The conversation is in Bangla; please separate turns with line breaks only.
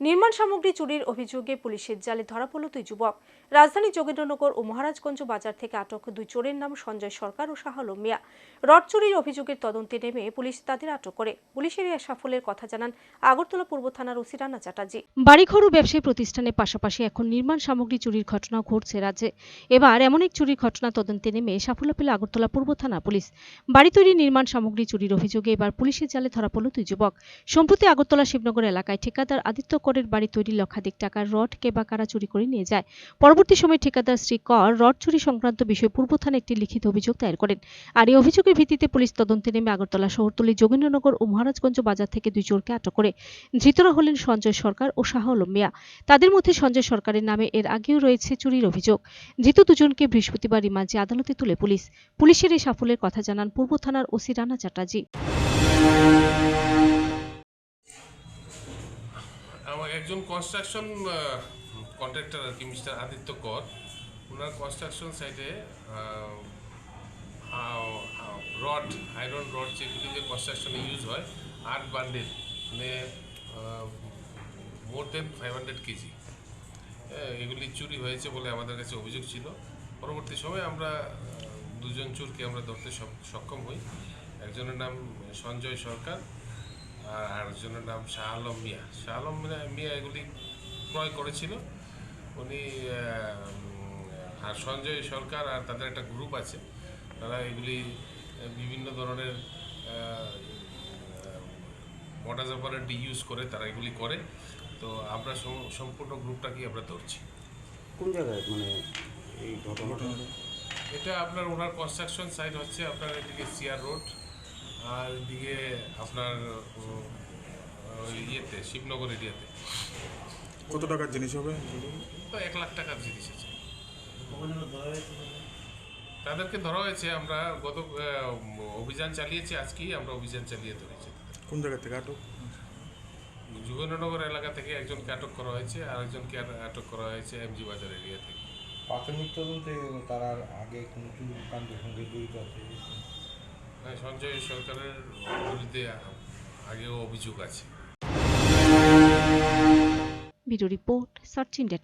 নির্মাণ সামগ্রী চুরির অভিযোগে পুলিশের জালে ধরা পড়ল দুই যুবক। রাজধানী যোগেন্দ্রনগর ও মহারাজগঞ্জ বাজার থেকে আটক দুই চোরের নাম সঞ্জয় সরকার ও শাহলম মিয়া। রড চুরির অভিযোগের তদন্তে নেমে পুলিশ তাদের আটক করে। পুলিশের এই সাফল্যের কথা জানান আগরতলা পূর্ব থানার ওসি রানা চ্যাটার্জি।
বাড়িঘর ও ব্যবসায়ী প্রতিষ্ঠানের পাশাপাশি এখন নির্মাণ সামগ্রী চুরির ঘটনা ঘটছে রাজ্যে। এবার এমন এক চুরির ঘটনা তদন্তে নেমে সাফল্য পেল আগরতলা পূর্ব থানা পুলিশ। বাড়ি তৈরি নির্মাণ সামগ্রী চুরির অভিযোগে এবার পুলিশের জালে ধরা পড়ল দুই যুবক। সম্প্রতি আগরতলা শিবনগর এলাকায় ঠিকাদার আদিত্য করের বাড়ি তৈরি লক্ষাধিক টাকার রড কেবা কারা চুরি করে নিয়ে যায়। পরবর্তী সময় ঠিকাদার শ্রী কর রড চুরি সংক্রান্ত বিষয়ে পূর্ব থানায় একটি লিখিত অভিযোগ দায়ের করেন। আর এই অভিযোগের ভিত্তিতে পুলিশ তদন্তে নেমে আগরতলা শহরতলি যোগেন্দ্রনগর ও মহারাজগঞ্জ বাজার থেকে দুই চোরকে আটক করে। ধৃতরা হলেন সঞ্জয় সরকার ও শাহ আলম মিয়া। তাদের মধ্যে সঞ্জয় সরকারের নামে এর আগেও রয়েছে চুরির অভিযোগ। ধৃত দুজনকে বৃহস্পতিবার রিমান্ডে আদালতে তুলে পুলিশ। পুলিশের এই সাফল্যের কথা জানান পূর্ব থানার ওসি রানা চ্যাটার্জি।
একজন কনস্ট্রাকশন কন্ট্রাক্টর আর কি মিস্টার আদিত্য কর। ওনার কনস্ট্রাকশন সাইটে রড আয়রন রড যেগুলি যে কনস্ট্রাকশনে ইউজ হয়, আট বান্ডেল মানে more than five hundred kg এগুলি চুরি হয়েছে বলে আমাদের কাছে অভিযোগ ছিল। পরবর্তী সময়ে আমরা দুজন চোরকে আমরা ধরতে সক্ষম হই। একজনের নাম সঞ্জয় সরকার আর আরেকজনের নাম শাহ আলম মিয়া। শাহ আলম মিয়া- এগুলি ক্রয় করেছিল। উনি আর সঞ্জয় সরকার আর তাদের একটা গ্রুপ আছে। তারা এগুলি বিভিন্ন ধরনের মডাস অপারেন্ট ইউজ করে তারা এগুলি করে। তো আমরা সম- সম্পূর্ণ গ্রুপটাকেই আমরা ধরছি।
কোন জায়গায়? মানে এই ঘটনাটা?
এটা আপনার ওনার কনস্ট্রাকশন সাইট হচ্ছে আপনার এদিকে সিআর রোড আর এদিকে আপনার ইয়েতে শিবনগর এরিয়াতে।
কত টাকার জিনিস হবে?
তো এক লাখ টাকার জিনিস আছে। তাদেরকে ধরা হয়েছে আমরা গত অভিযান চালিয়েছি আজকেই আমরা অভিযান চালিয়ে ধরেছি।
কোন জায়গা থেকে? আটক?
যুগেন্দ্রনগর এলাকা থেকে একজনকে আটক করা হয়েছে আর একজনকে আটক করা হয়েছে এমজি বাজার এরিয়া থেকে।
প্রাথমিক তদন্তে তারা আগে কোনো কাণ্ডের সঙ্গে জড়িত আছে।
সঞ্জয় সরকারের বিরুদ্ধে আগেও অভিযোগ আছে।
Video report search India